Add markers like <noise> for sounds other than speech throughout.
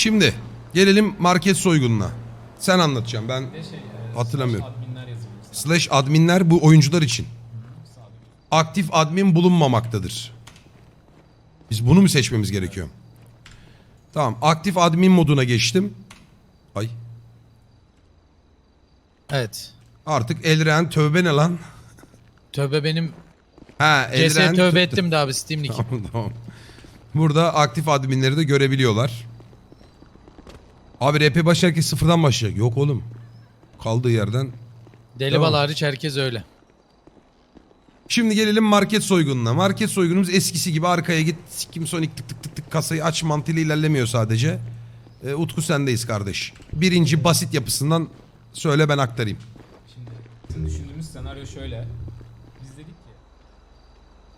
Şimdi gelelim market soygununa. Sen anlatacaksın ben şey, e, Hatırlamıyorum. slash Adminler slash adminler bu oyuncular için. Aktif admin bulunmamaktadır. Biz bunu mu seçmemiz gerekiyor? Tamam aktif admin moduna geçtim. Ay Evet. artık Elren tövbe ne lan? Tövbe benim Ha CS Elren tövbe ettim de abi Steam Nick. Tamam tamam. Burada aktif adminleri de görebiliyorlar. Abi RP başı herkes sıfırdan başlayacak. Yok oğlum. Kaldığı yerden. Deli bal hariç herkes öyle. Şimdi gelelim market soygununa. Market soygunumuz eskisi gibi arkaya git. Sikim sonik tık tık tık tık kasayı aç mantığıyla ilerlemiyor sadece. Ee, Utku sendeyiz kardeş. Birinci basit yapısından söyle ben aktarayım. Şimdi bizim düşündüğümüz senaryo şöyle.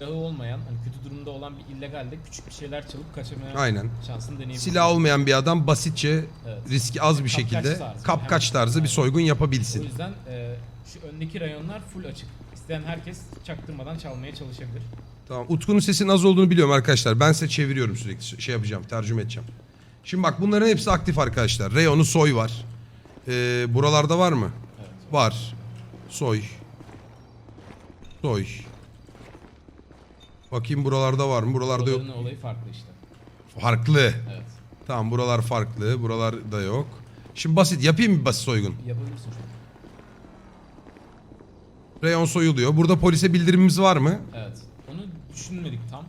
Silahı olmayan, hani kötü durumda olan bir illegalde küçük bir şeyler çalıp kaçamaya Aynen. şansını deneyebilir. Silah olmayan bir adam basitçe Evet. riski az bir Kapkaç şekilde tarzı, kapkaç hemen- tarzı bir Aynen. soygun O yapabilsin. yüzden e, şu öndeki rayonlar full açık. İsteyen herkes çaktırmadan çalmaya çalışabilir. Tamam. Utku'nun sesinin az olduğunu biliyorum arkadaşlar. Ben size çeviriyorum sürekli. Şey yapacağım, tercüme edeceğim. Şimdi bak bunların hepsi aktif arkadaşlar. Reyonu soy var. Ee, buralarda var mı? Var. Soy. Soy. Bakayım buralarda var mı? Buralarda yok. Buraların olayı farklı işte. Farklı. Evet. Tamam buralar farklı. Buralar da yok. Şimdi basit. Yapayım mı basit soygun? Yapabilirsin an. Reyon soyuluyor. Burada polise bildirimimiz var mı? Evet. Onu düşünmedik tam.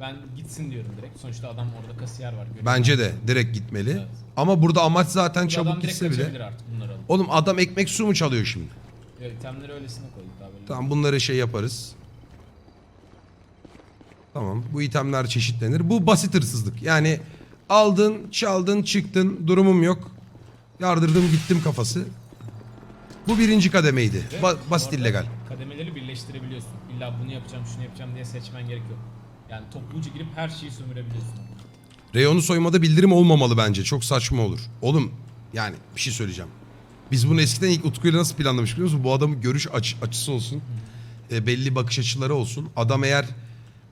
Ben gitsin diyorum direkt. Sonuçta adam orada kasiyer var. görüyor. Bence de direkt gitmeli. Evet. Ama burada amaç zaten Bu adam çabuk direkt gitse bile. artık bunları alıp. Oğlum adam ekmek su mu çalıyor şimdi? Evet, itemleri öylesine koyduk daha böyle. Tamam bunları şey yaparız. Tamam bu itemler çeşitlenir. Bu basit hırsızlık. Yani aldın, çaldın, çıktın, durumum yok. Yardırdım gittim kafası. Bu birinci kademeydi. Ve Ba- basit illegal. Kademeleri birleştirebiliyorsun. İlla bunu yapacağım, şunu yapacağım diye seçmen gerek yok. Yani topluca girip her şeyi sömürebiliyorsun. Reyonu soymada bildirim olmamalı bence. Çok saçma olur. Oğlum yani bir şey söyleyeceğim. Biz bunu eskiden ilk Utku'yla nasıl planlamış biliyor musun? Bu adamın görüş aç- açısı olsun. E, belli bakış açıları olsun. Adam eğer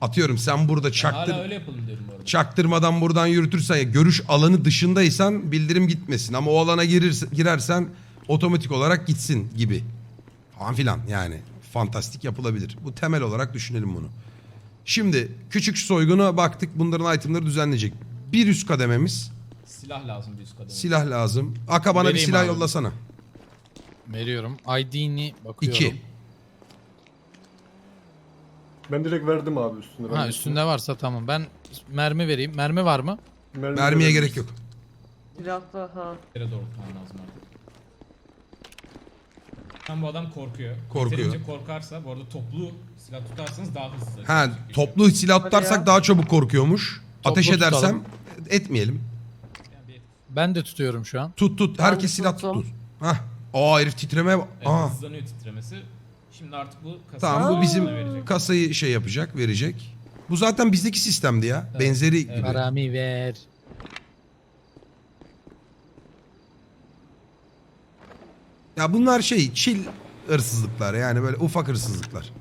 atıyorum sen burada çaktır, Hala öyle yapalım diyorum bu arada. çaktırmadan buradan yürütürsen ya görüş alanı dışındaysan bildirim gitmesin. Ama o alana girirse, girersen otomatik olarak gitsin gibi. Falan filan yani. Fantastik yapılabilir. Bu temel olarak düşünelim bunu. Şimdi küçük soyguna baktık bunların itemleri düzenleyecek. Bir üst kadememiz Silah lazım bir üst kademe. silah lazım. Aka bana bir Vereyim silah abi. yollasana. Veriyorum. ID'ni bakıyorum. İki. Ben direkt verdim abi üstüne. Ben Ha üstünde varsa tamam. Ben mermi vereyim. Mermi var mı? Mermi Mermiye gerek yok. Silahla ha. Yere doğrultman lazım artık. Sen bu adam korkuyor. Korkuyor. Yeterince korkarsa bu arada toplu silah tutarsanız daha hızlı. Ha toplu silah tutarsak daha çabuk korkuyormuş. Toplu Ateş edersem tutalım. etmeyelim. Yani bir Ben de tutuyorum şu an. Tut tut. Herkes silah tuttum. tut. Hah. Aa herif titreme. evet, Aa. hızlanıyor titremesi. Şimdi artık bu kasayı Tamam bu bizim verecek. kasayı şey yapacak, verecek. Bu zaten bizdeki sistemdi ya. Evet, Benzeri evet. gibi. Paramı ver. Ya bunlar şey chill hırsızlıklar yani böyle ufak hırsızlıklar.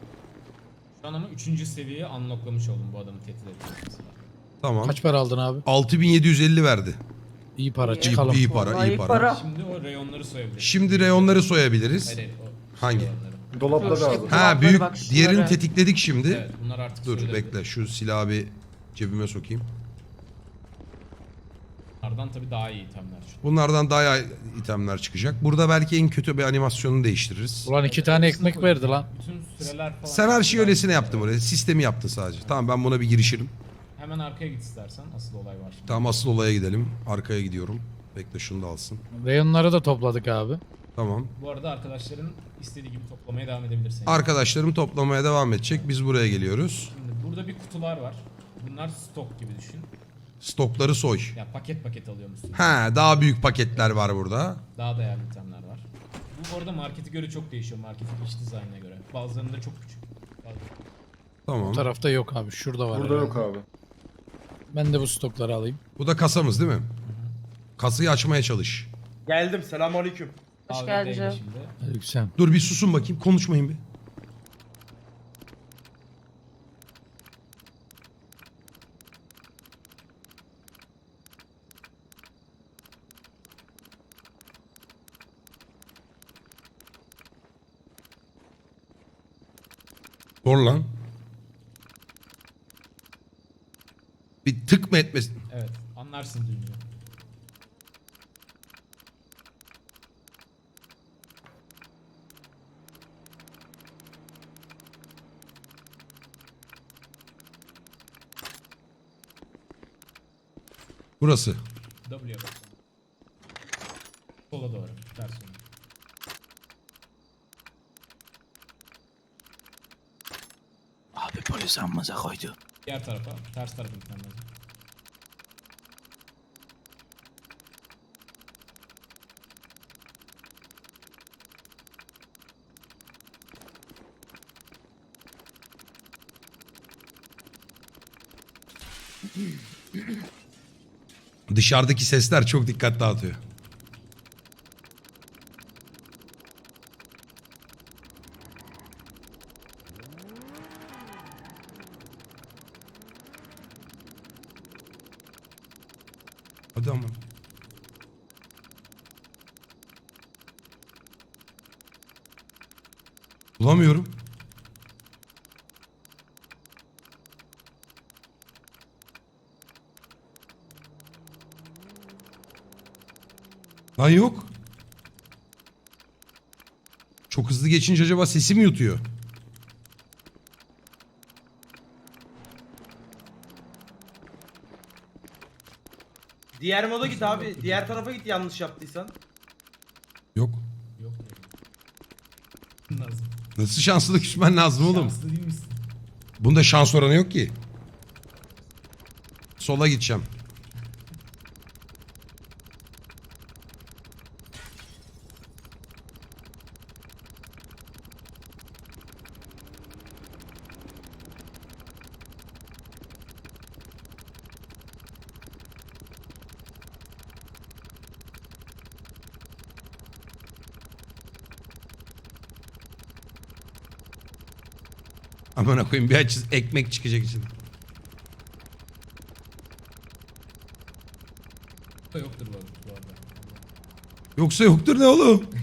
Şu an ama 3. seviyeyi unlocklamış oldum bu adamı tehdit. Tamam. Kaç para aldın abi? 6750 verdi. İyi para İyi. çıkalım. İyi para, Vallahi iyi para. para. Şimdi o reyonları soyabiliriz. Şimdi reyonları soyabiliriz. Hayır, hayır, o Hangi? reyonları. Dolapta da Ha büyük bak şunlara. diğerini tetikledik şimdi. Evet bunlar artık Dur soyulabilir. bekle şu silahı bir cebime sokayım. Bunlardan tabii daha iyi itemler çıkıyor. Bunlardan daha iyi itemler çıkacak. Burada belki en kötü bir animasyonu değiştiririz. Ulan iki tane ekmek verdi lan. Bütün süreler falan. Sen her şeyi öylesine yaptın buraya. Sistemi yaptın sadece. Tamam ben buna bir girişirim. Hemen arkaya git istersen. Asıl olay var şimdi. Tamam asıl olaya gidelim. Arkaya gidiyorum. Bekle şunu da alsın. Reyonları da topladık abi. Tamam. Bu arada arkadaşların istediği gibi toplamaya devam edebilirsin. Arkadaşlarım toplamaya devam edecek. Biz buraya geliyoruz. Şimdi burada bir kutular var. Bunlar stok gibi düşün. Stokları soy. Ya paket paket alıyormuşsun. Ha, daha büyük paketler var burada. Daha değerli itemler var. Bu orada markete göre çok değişiyor. Marketin iç dizaynına göre. Bazılarında çok küçük. Tamam. Bu tarafta yok abi. Şurada var. Burada herhalde. yok abi. Ben de bu stokları alayım. Bu da kasamız değil mi? Kasayı açmaya çalış. Geldim selamünaleyküm. Hoş geldin canım. Dur bir susun bakayım. Konuşmayın bir. Doğru lan. Bir tık mı etmesin? Evet anlarsın düğünü. Burası. W'ye bas. Sola doğru. Ters yöne. Abi polis amımıza koydu. Diğer tarafa. Ters tarafa gitmem lazım. Dışarıdaki sesler çok dikkat dağıtıyor. Hadi. Bulamıyorum. Lan yok. Çok hızlı geçince acaba sesi mi yutuyor? Diğer moda git abi. Diğer tarafa git yanlış yaptıysan. Yok. Yok. Nasıl şanslı küsmen lazım oğlum? Şanslı değil misin? Bunda şans oranı yok ki. Sola gideceğim. Aman koyayım bir aç ekmek çıkacak için. Da yoktur bu, bu arada. Yoksa yoktur ne oğlum? <laughs>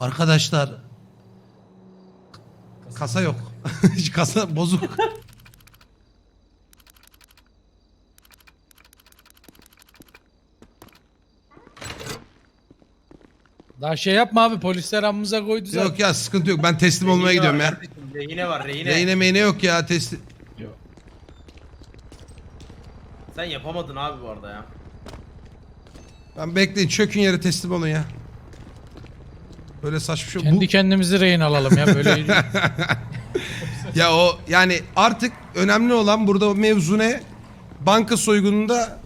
Arkadaşlar kasa yok. <laughs> kasa bozuk. Daha şey yapma abi polisler amımıza koydu zaten. yok ya sıkıntı yok. Ben teslim olmaya Rehine gidiyorum ya. Rehine var rehine. Reyne meyne yok ya teslim. Sen yapamadın abi bu arada ya. Ben bekleyin çökün yere teslim olun ya. Böyle saçma şey. Kendi Bu, kendimizi rehin alalım ya böyle. <laughs> ya o yani artık önemli olan burada mevzu ne? Banka soygununda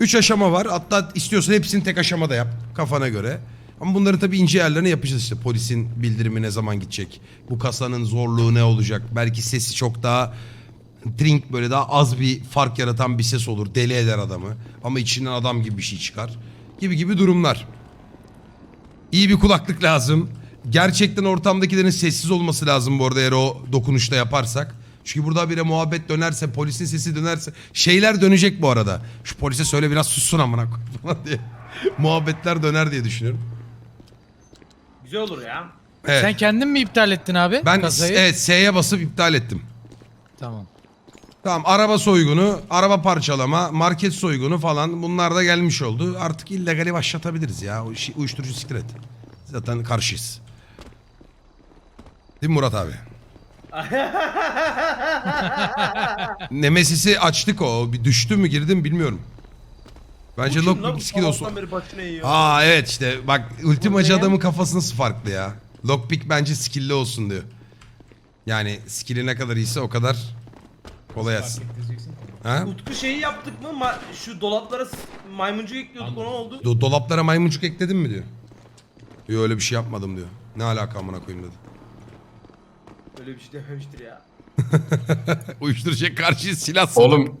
3 aşama var. Hatta istiyorsan hepsini tek aşamada yap kafana göre. Ama bunların tabii ince yerlerini yapacağız işte. Polisin bildirimi ne zaman gidecek? Bu kasanın zorluğu ne olacak? Belki sesi çok daha drink böyle daha az bir fark yaratan bir ses olur. Deli eder adamı. Ama içinden adam gibi bir şey çıkar. Gibi gibi durumlar. İyi bir kulaklık lazım. Gerçekten ortamdakilerin sessiz olması lazım bu arada eğer o dokunuşta yaparsak. Çünkü burada bire muhabbet dönerse, polisin sesi dönerse şeyler dönecek bu arada. Şu polise söyle biraz sussun amına koyayım diye. <laughs> Muhabbetler döner diye düşünüyorum. Güzel olur ya. Evet. Sen kendin mi iptal ettin abi ben kasayı? evet S'ye basıp iptal ettim. Tamam. Tamam araba soygunu, araba parçalama, market soygunu falan bunlar da gelmiş oldu. Artık illegali başlatabiliriz ya. Uyuşturucu siktir et. Zaten karşıyız. Değil mi Murat abi? <laughs> Nemesis'i açtık o. Bir düştü mü girdi mi bilmiyorum. Bence Bu kim lan? Lockpick skill olsun. sabahtan beri. Aa evet işte bak ultimacı adamın kafası nasıl farklı ya. Lockpick bence skill'li olsun diyor. Yani skill'i ne kadar iyiyse o kadar kolay ki. Ha? Utku şeyi yaptık mı? Ma- şu dolaplara s- maymuncu ekliyorduk o ne oldu? Do- dolaplara maymuncuk ekledin mi diyor. Yok öyle bir şey yapmadım diyor. Ne alaka amına koyayım dedi. Öyle bir şey dememiştir ya. <laughs> Uyuşturucuya karşı silah Oğlum